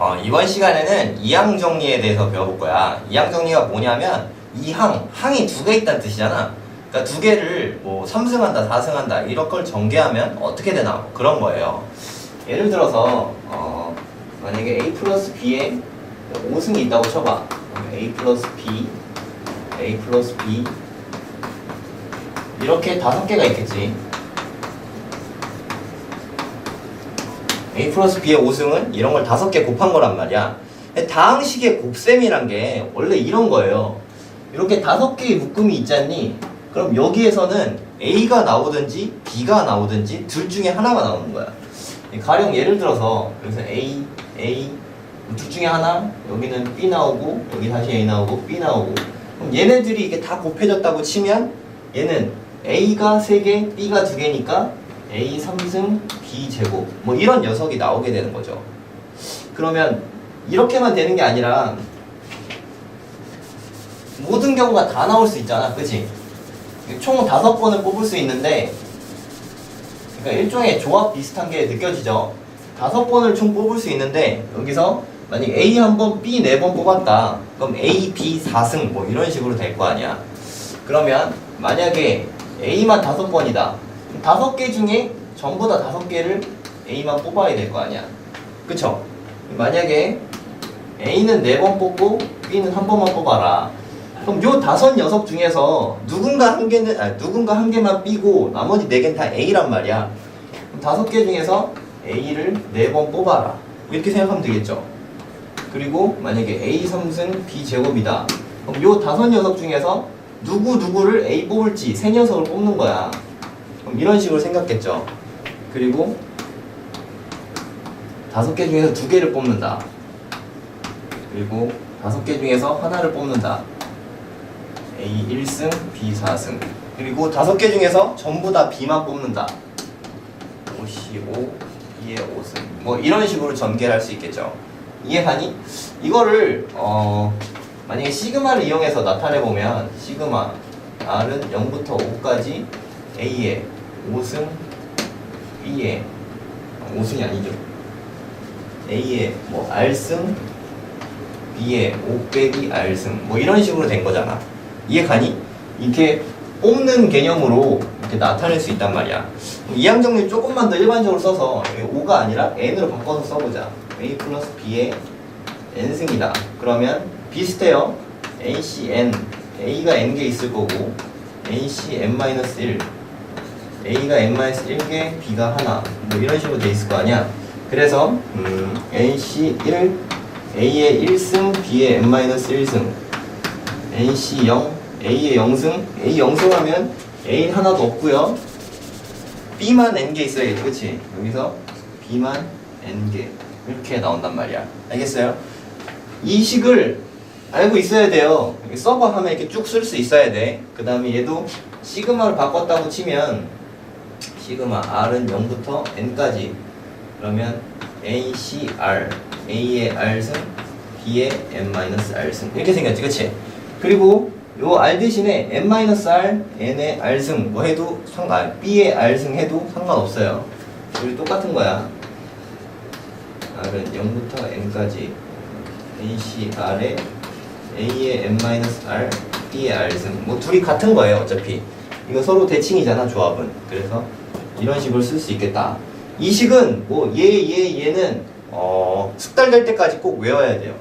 어, 이번 시간에는 이항 정리에 대해서 배워볼 거야. 이항 정리가 뭐냐면 이항, 항이 두 개 있다는 뜻이잖아. 그러니까 두 개를 뭐 3승한다, 4승한다 이런 걸 전개하면 어떻게 되나 뭐 그런 거예요. 예를 들어서 어, 만약에 A 플러스 B에 5승이 있다고 쳐봐. A 플러스 B, A 플러스 B 이렇게 다섯 개가 있겠지. A 플러스 B의 5승은 이런 걸 다섯 개 곱한 거란 말이야. 다항식의 곱셈이란 게 원래 이런 거예요. 이렇게 다섯 개의 묶음이 있잖니? 그럼 여기에서는 A가 나오든지 B가 나오든지 둘 중에 하나가 나오는 거야. 가령 예를 들어서 여기서 A, A 둘 중에 하나 여기는 B 나오고 여기 다시 A 나오고 B 나오고 그럼 얘네들이 이게 다 곱해졌다고 치면 얘는 A가 3개, B가 2개니까 A 3승, B 제곱 뭐 이런 녀석이 나오게 되는 거죠. 그러면 이렇게만 되는 게 아니라 모든 경우가 다 나올 수 있잖아, 그치? 총 다섯 번을 뽑을 수 있는데 그러니까 일종의 조합 비슷한 게 느껴지죠. 다섯 번을 총 뽑을 수 있는데 여기서 만약 A 한 번, B 네 번 뽑았다. 그럼 A, B 4승 뭐 이런 식으로 될 거 아니야. 그러면 만약에 A만 다섯 번이다. 다섯 개 중에 전부 다 다섯 개를 A만 뽑아야 될 거 아니야. 그쵸? 만약에 A는 네 번 뽑고 B는 한 번만 뽑아라. 그럼 요 다섯 녀석 중에서 누군가 한 개는 아 누군가 한 개만 B고 나머지 네 개는 다 A란 말이야. 다섯 개 중에서 A를 네 번 뽑아라. 이렇게 생각하면 되겠죠. 그리고 만약에 A 3승 B 제곱이다. 그럼 요 다섯 녀석 중에서 누구 누구를 A 뽑을지 세 녀석을 뽑는 거야. 그럼 이런 식으로 생각했죠. 그리고 다섯 개 중에서 두 개를 뽑는다. 그리고 다섯 개 중에서 하나를 뽑는다. A 1승, B 4승. 그리고 다섯 개 중에서 전부 다 B만 뽑는다. 55, B의 5승. 뭐 이런 식으로 전개를 할 수 있겠죠. 이해하니? 이거를 어 만약에 시그마를 이용해서 나타내 보면 시그마 R은 0부터 5까지 A의 5승, B의 5승이 아니죠. A의 뭐 R승, B의 5 빼기 R승 뭐 이런 식으로 된 거잖아. 이해 가니? 이렇게 뽑는 개념으로 이렇게 나타낼 수 있단 말이야. 이항 정리 조금만 더 일반적으로 써서 5가 아니라 n으로 바꿔서 써보자. a 플러스 b의 n승이다. 그러면 비슷해요. ac n a가 n 개 있을 거고 ac n 마이너스 1 a가 n 마이너스 1개 b가 하나 뭐 이런 식으로 돼 있을 거 아니야. 그래서 음, ac 1 a의 1승 b의 n 마이너스 1승 NC 0, A의 0승, A 0승 하면 A 하나도 없고요. B만 N개 있어야겠지, 그치? 여기서 B만 N개 이렇게 나온단 말이야. 알겠어요? 이 식을 알고 있어야 돼요. 서버 하면 이렇게 쭉 쓸 수 있어야 돼. 그 다음에 얘도 시그마를 바꿨다고 치면 시그마 R은 0부터 N까지 그러면 NCR A의 R승 B의 N-R승 이렇게 생겼지, 그치? 그리고 요 R 대신에 n-r, n의 r승 뭐 해도 상관, b의 r승 해도 상관없어요. 우리 똑같은 거야. r은 0부터 n까지 ac r에 a의 n-r, b의 r승 뭐 둘이 같은 거예요 어차피. 이거 서로 대칭이잖아 조합은. 그래서 이런 식으로 쓸수 있겠다. 이 식은 뭐 얘, 얘, 얘는 어, 숙달될 때까지 꼭 외워야 돼요.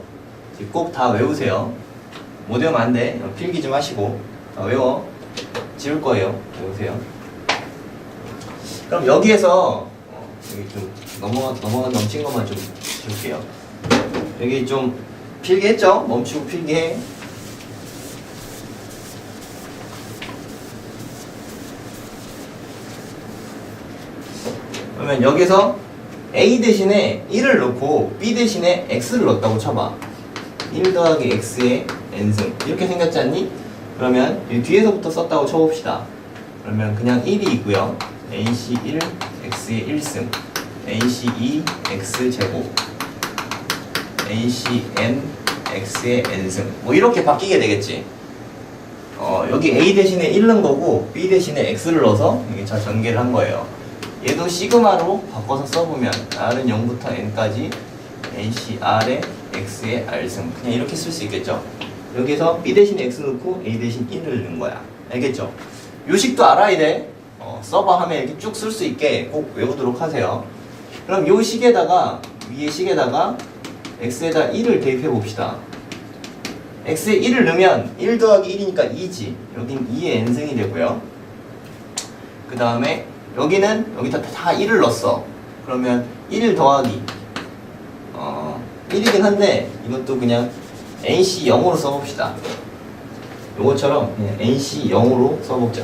꼭 다 외우세요. 못 외우면 안 돼. 필기 좀 하시고. 아, 외워. 지울 거예요. 외우세요. 그럼 여기에서 어, 여기 좀 넘어가 넘어가 넘친 것만 좀 지울게요. 여기 좀 필기했죠? 멈추고 필기해. 그러면 여기서 A 대신에 1을 넣고 B 대신에 X를 넣었다고 쳐봐. 1 더하기 X의 N승 이렇게 생겼지 않니? 그러면 이 뒤에서부터 썼다고 쳐봅시다. 그러면 그냥 1이 있고요. AC 1, X의 1승 AC 2, X 제곱 AC N, X의 N승 뭐 이렇게 바뀌게 되겠지. 어, 여기 A 대신에 1 넣은 거고 B 대신에 X를 넣어서 이게 잘 전개를 한 거예요. 얘도 시그마로 바꿔서 써보면 R은 0부터 N까지 NCR에 X의 R승. 그냥 이렇게 쓸 수 있겠죠? 여기서 B 대신 X 넣고 A 대신 1을 넣은 거야. 알겠죠? 요식도 알아야 돼. 어, 서버 하면 이렇게 쭉 쓸 수 있게 꼭 외우도록 하세요. 그럼 요 식에다가 위에 식에다가 X에다 1을 대입해 봅시다. X에 1을 넣으면 1 더하기 1이니까 2지. 여긴 2의 n승이 되고요. 그 다음에 여기는 여기다 다 1을 넣었어. 그러면 1 더하기 어 1이긴 한데 이것도 그냥 nc 0으로 써봅시다. 요것처럼 nc 0으로 써보자.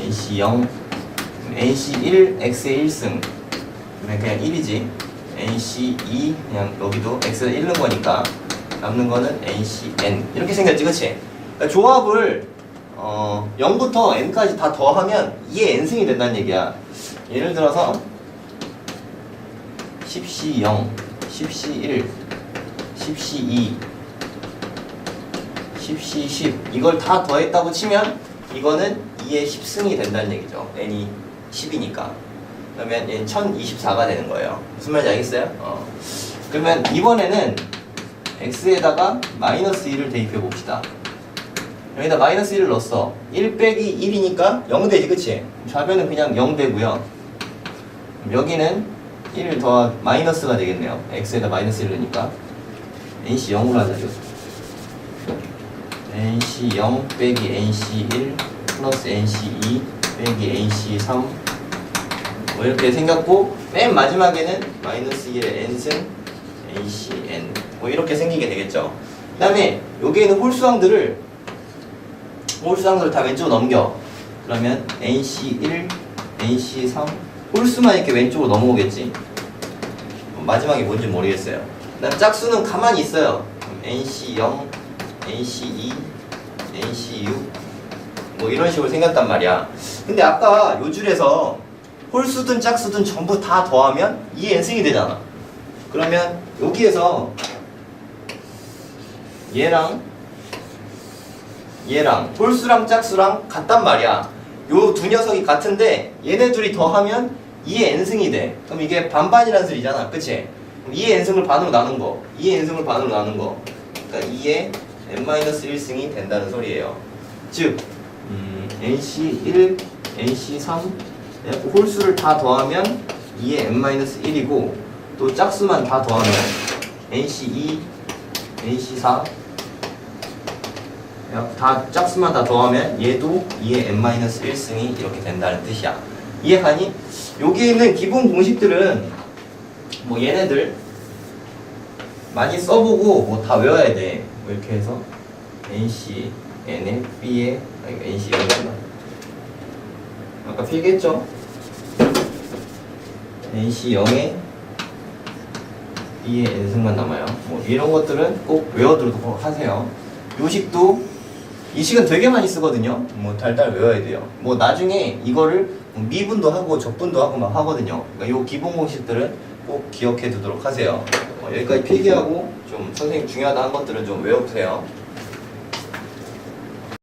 Nc 0 nc 1 x의 1승. 그냥 그냥 1이지. Nc 2 그냥 여기도 1 넣은 거니까 남는 거는 nc n. 이렇게 생겼지 그치? 그러니까 조합을 어 0부터 n까지 다 더하면 2의 n승이 된다는 얘기야. 예를 들어서 10C 0, 10C 1, 10C 2, 10C 10 이걸 다 더했다고 치면 이거는 2의 10승이 된다는 얘기죠. N이 10이니까. 그러면 얘는 1024가 되는 거예요. 무슨 말인지 알겠어요? 어. 그러면 이번에는 x에다가 마이너스 1을 대입해 봅시다 여기다 마이너스 1을 넣었어. 1 빼기 1이니까 0 되지 그치? 좌변은 그냥 0 되고요. 여기는 1 더하 마이너스가 되겠네요. X에다 마이너스 1을 넣으니까. Nc 0으로 하자죠 nc 0 빼기 nc 1 플러스 nc 2 빼기 nc 3 뭐 이렇게 생겼고 맨 마지막에는 마이너스 1의 n승 NCN 뭐 이렇게 생기게 되겠죠. 그 다음에 여기에 있는 홀수항들을 홀수항들을 다 왼쪽으로 넘겨. 그러면 NC1, NC3 홀수만 이렇게 왼쪽으로 넘어오겠지. 마지막에 뭔지 모르겠어요. 그 다음 짝수는 가만히 있어요. 그럼 NC0, NC2, NC6 뭐 이런 식으로 생겼단 말이야. 근데 아까 요 줄에서 홀수든 짝수든 전부 다 더하면 2의 n승이 되잖아. 그러면 여기에서 얘랑 얘랑 홀수랑 짝수랑 같단 말이야. 요 두 녀석이 같은데 얘네 둘이 더하면 2의 n승이 돼. 그럼 이게 반반이라는 소리잖아. 그치? 그럼 2의 n승을 반으로 나눈 거. 2의 n승을 반으로 나눈 거. 그러니까 2의 n-1승이 된다는 소리예요. 즉 음, nc1, nc3 홀수를 다 더하면 2의 n-1이고 또 짝수만 다 더하면 NC2, NC4 다 짝수만 다 더하면 얘도 2의 n-1승이 이렇게 된다는 뜻이야 이해가니? 여기 있는 기본 공식들은 뭐 얘네들 많이 써보고 뭐 다 외워야 돼. 뭐 이렇게 해서 NC, N에 B에 아니 NC 여기구나. 아까 필기했죠? NC 0에 B의 N승만 남아요. 뭐 이런 것들은 꼭 외워두도록 하세요. 요식도 이 식은 되게 많이 쓰거든요. 뭐 달달 외워야 돼요. 뭐 나중에 이거를 뭐 미분도 하고 적분도 하고 막 하거든요. 그러니까 요 기본 공식들은 꼭 기억해 두도록 하세요. 어, 여기까지 필기하고 좀 선생님 중요하다 한 것들은 좀 외워보세요.